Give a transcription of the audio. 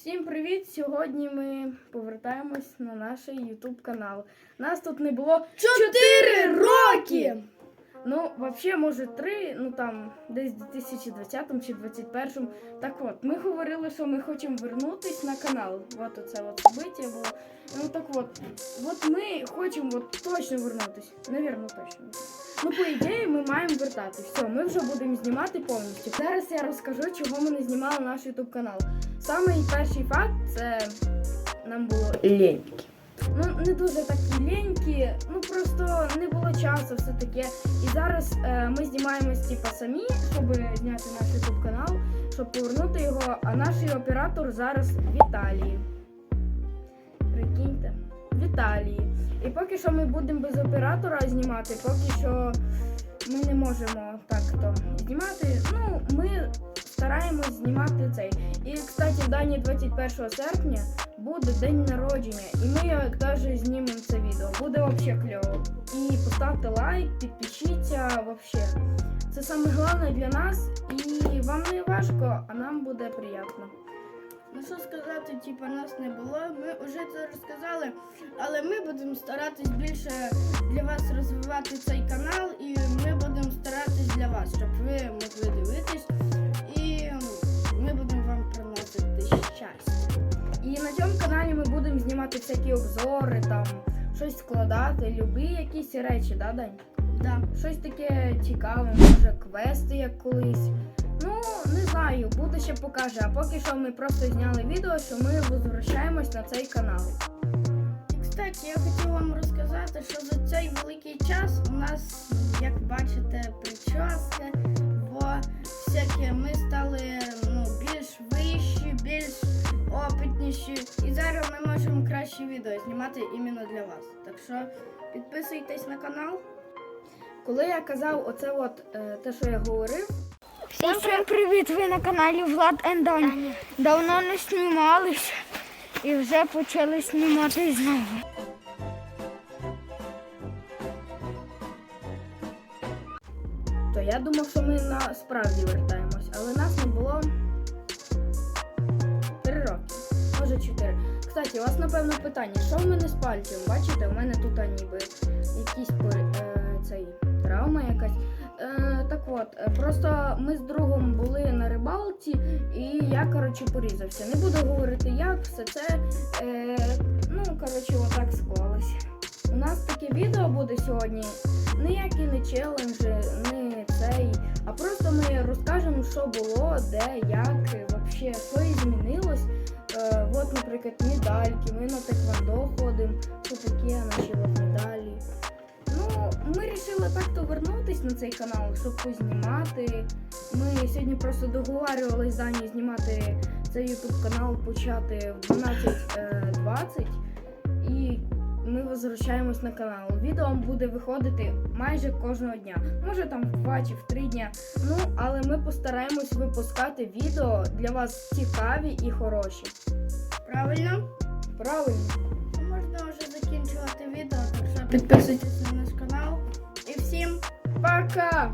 Всім привіт! Сьогодні ми повертаємось на наш YouTube канал. Нас тут не було Чотири роки! Ну, взагалі, може, три, ну там десь в 2020 чи 2021. Так от, ми говорили, що ми хочемо вернутись на канал. От оце от собиття було. Ну так от, от ми хочемо от точно вернутись. Навірно, точно. Ну, по ідеї, ми маємо вертатись. Все, ми вже будемо знімати повністю. Зараз я розкажу, чого ми не знімали наш YouTube канал. Самий перший факт це нам було ліньки. Ну, не дуже такі лінькі, ну просто не було часу, все таке. І зараз е, ми знімаємось типа самі, щоб зняти наш YouTube канал, щоб повернути його. А наш оператор зараз в Італії. Прикиньте, Італії. І поки що ми будемо без оператора знімати, поки що ми не можемо так то знімати. Ну, ми стараємось знімати цей. І, кстати, в Дані 21 серпня буде день народження, і ми теж знімемо це відео. Буде взагалі кльово. І поставте лайк, підпишіться вообще. Це саме головне для нас, і вам не важко, а нам буде приємно. Ну що сказати, типа нас не було. Ми вже це розказали, але ми будемо старатись більше для вас розвивати цей канал, і ми будемо старатись для вас, щоб ви могли дивитись, і ми будемо вам приносити щастя. І на цьому каналі ми будемо знімати всякі обзори, там щось складати, любі якісь речі, да, Дань? Да. Щось таке цікаве, може квести як колись. Ну, не знаю, буде ще покаже. А поки що ми просто зняли відео, що ми возвращаємось на цей канал. Кстати, я хотів вам розказати, що за цей великий час у нас, як бачите, прически, бо всякі ми стали ну, більш вищі, більш опитніші. І зараз ми можемо краще відео знімати іменно для вас. Так що підписуйтесь на канал. Коли я казав оце от е, те, що я говорив, Всім привіт! Ви на каналі Влад Ендань. Давно не знімались і вже почали знімати знову. то я думав, що ми насправді вертаємось, але нас не було 3 роки, може 4. Кстати, у вас напевно питання, що в мене з пальцем? Бачите, у мене тут ніби якісь е, цей, травма якась. Е, так от, е, просто ми з другом були на рибалці, і я, коротше, порізався. Не буду говорити, як все це. Е, ну, коротше, отак склалось. У нас таке відео буде сьогодні. Ніякі не челенджі, не цей. А просто ми розкажемо, що було, де, як, вообще, що і змінилось. Е, от, наприклад, медальки, ми на теквандо ходимо, що таке наші медалі. Ми вирішили так-то вернутись на цей канал, щоб познімати. Ми сьогодні просто договарювалися з Дані знімати цей YouTube канал почати в 12.20. І ми возвращаємось на канал. Відео буде виходити майже кожного дня. Може там в 2 чи в 3 дня. Ну, але ми постараємось випускати відео для вас цікаві і хороші. Правильно? Правильно. Можна вже закінчувати відео, так що підписуйтесь на всім Пока!